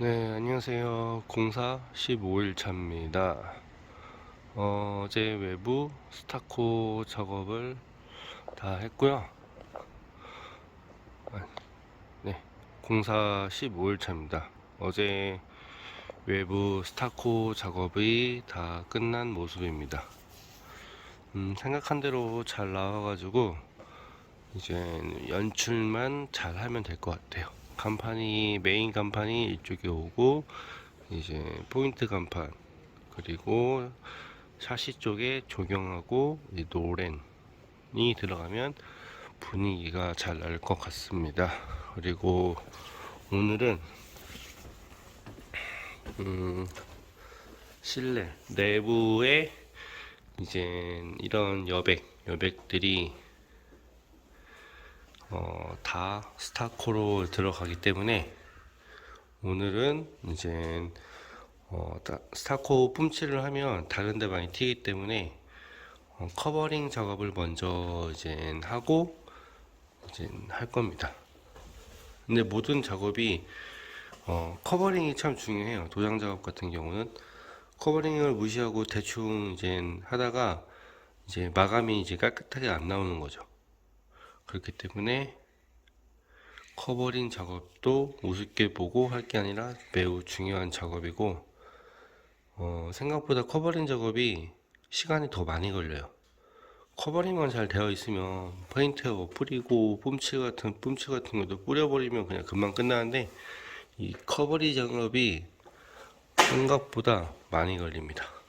네, 안녕하세요. 공사 15일 차입니다. 어, 제 외부 스타코 작업을 다 했고요. 아, 네, 공사 15일 차입니다. 어제 외부 스타코 작업이 다 끝난 모습입니다. 음, 생각한 대로 잘 나와가지고 이제 연출만 잘 하면 될 것 같아요. 간판이 메인 간판이 이쪽에 오고 이제 포인트 간판 그리고 샤시 쪽에 조경하고 이 노렌이 들어가면 분위기가 잘 날 것 같습니다. 그리고 오늘은 음, 실내 내부에 이제 이런 여백 여백들이 어, 다 스타코로 들어가기 때문에 오늘은 이제 어, 다- 스타코 뿜칠을 하면 다른 데 많이 튀기 때문에 어, 커버링 작업을 먼저 이제 하고 이제 할 겁니다. 근데 모든 작업이 어, 커버링이 참 중요해요. 도장 작업 같은 경우는 커버링을 무시하고 대충 이제 하다가 이제 마감이 이제 깨끗하게 안 나오는 거죠. 그렇기 때문에 커버링 작업도 우습게 보고 할 게 아니라 매우 중요한 작업이고 어, 생각보다 커버링 작업이 시간이 더 많이 걸려요. 커버링만 잘 되어 있으면 페인트 뿌리고 뿜칠 같은 뿜칠 같은 것도 뿌려버리면 그냥 금방 끝나는데 이 커버링 작업이 생각보다 많이 걸립니다.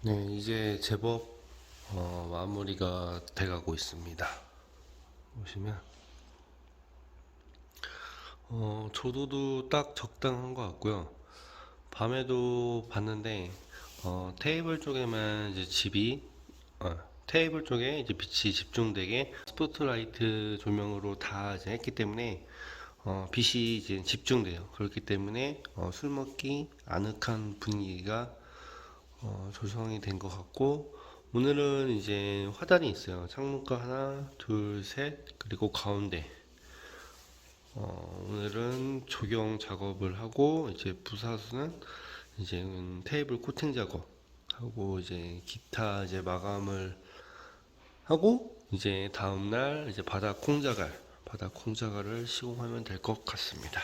네, 이제 제법 어, 마무리가 돼가고 있습니다. 보시면 어, 조도도 딱 적당한 것 같고요. 밤에도 봤는데 어, 테이블 쪽에만 이제 집이 어, 테이블 쪽에 이제 빛이 집중되게 스포트라이트 조명으로 다 이제 했기 때문에 어, 빛이 이제 집중돼요. 그렇기 때문에 어, 술 먹기 아늑한 분위기가 어, 조성이 된 것 같고 오늘은 이제 화단이 있어요. 창문가 하나, 둘, 셋 그리고 가운데 어, 오늘은 조경 작업을 하고 이제 부사수는 이제 테이블 코팅 작업 하고 이제 기타 이제 마감을 하고 이제 다음 날 이제 바닥 콩자갈 바닥 콩자갈을 시공하면 될 것 같습니다.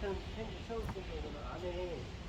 같은 서울 쪽으로는 안에